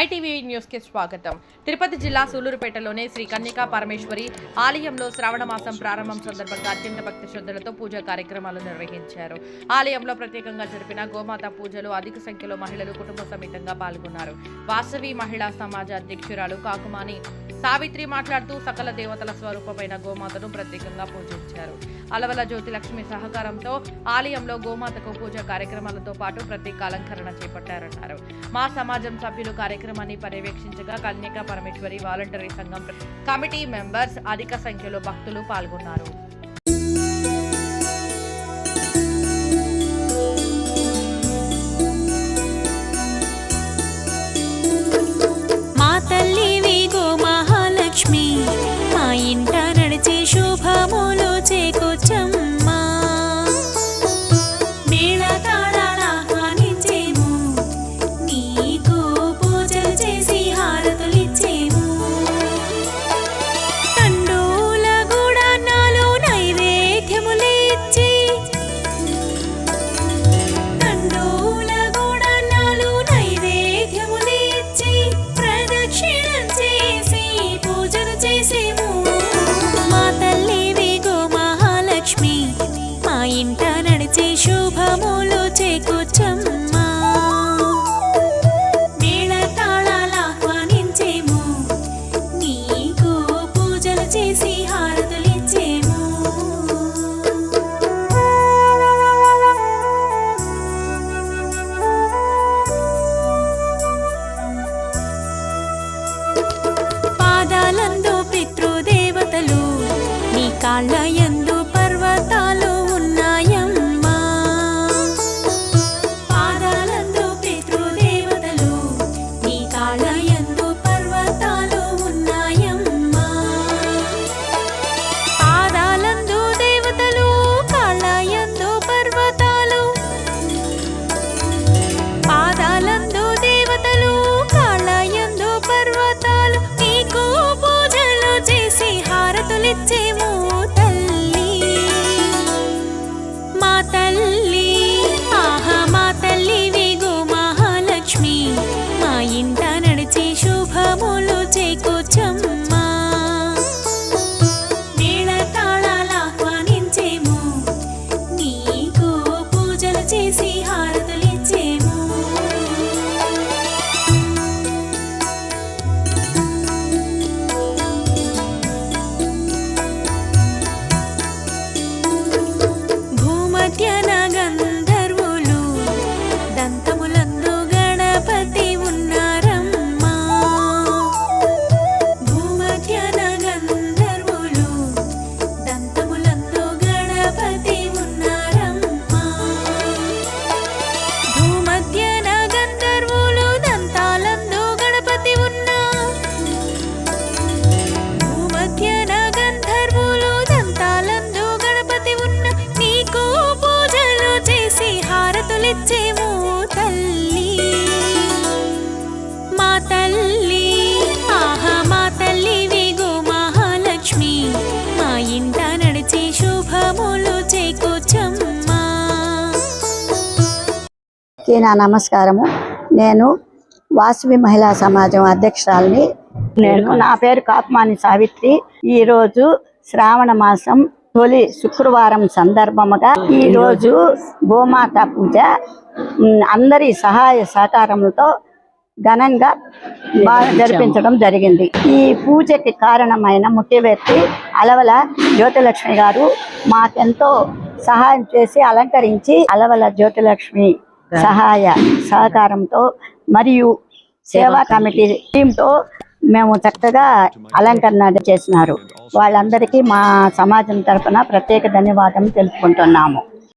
MyTV న్యూస్కి స్వాగతం. తిరుపతి జిల్లా సూలూరుపేటలోని శ్రీ కన్యకా పరమేశ్వరి ఆలయంలో శ్రావణ మాసం ప్రారంభం సందర్భంగా అత్యంత భక్తి శ్రద్ధలతో పూజా కార్యక్రమాలు నిర్వహించారు. ఆలయంలో ప్రత్యేకంగా జరిపిన గోమాత పూజలు అధిక సంఖ్యలో మహిళలు కుటుంబ సమేతంగా పాల్గొన్నారు. వాసవి మహిళా సమాజ అధ్యక్షురాలు కాకుమాని సావిత్రి మాట్లాడుతూ సకల దేవతల స్వరూపమైన గోమాతను ప్రత్యేకంగా పూజించారు. అలవల జ్యోతి లక్ష్మి సహకారంతో ఆలయంలో గోమాతకు పూజ కార్యక్రమాలతో పాటు ప్రత్యేక అలంకరణ చేపట్టారన్నారు. మా సమాజం సభ్యులు కార్యక్రమం కార్యక్రమాన్ని పర్యవేక్షించగా కన్యకా పరమేశ్వరి వాలంటరీ సంఘం కమిటీ మెంబర్స్ అధిక సంఖ్యలో భక్తులు పాల్గొన్నారు. పాదాలందు పితృదేవతలు నీ కాళ్ళ హారతులిచ్చేము తల్లి. మా తల్లి ఆహా మా తల్లి విగు మహాలక్ష్మి. మా ఇంట నడిచి శుభములు చేకూర్చమ్మా. నా నమస్కారము. నేను వాసవి మహిళా సమాజం అధ్యక్షురాలిని. నేను నా పేరు కాకుమాని సావిత్రి. ఈ రోజు శ్రావణ మాసం తొలి శుక్రవారం సందర్భముగా ఈ రోజు గోమాత పూజ అందరి సహాయ సహకారములతో ఘనంగా బాగా జరిపించడం జరిగింది. ఈ పూజకి కారణమైన ముఖ్య వ్యక్తి అలవల జ్యోతిలక్ష్మి గారు మాకెంతో సహాయం చేసి అలంకరించి అలవల జ్యోతిలక్ష్మి సహాయ సహకారంతో మరియు సేవా కమిటీ టీంతో మేము చక్కగా అలంకరణ చేసినారు. వాళ్ళందరికీ మా సమాజం తరపున ప్రత్యేక ధన్యవాదం తెలుపుకుంటున్నాము.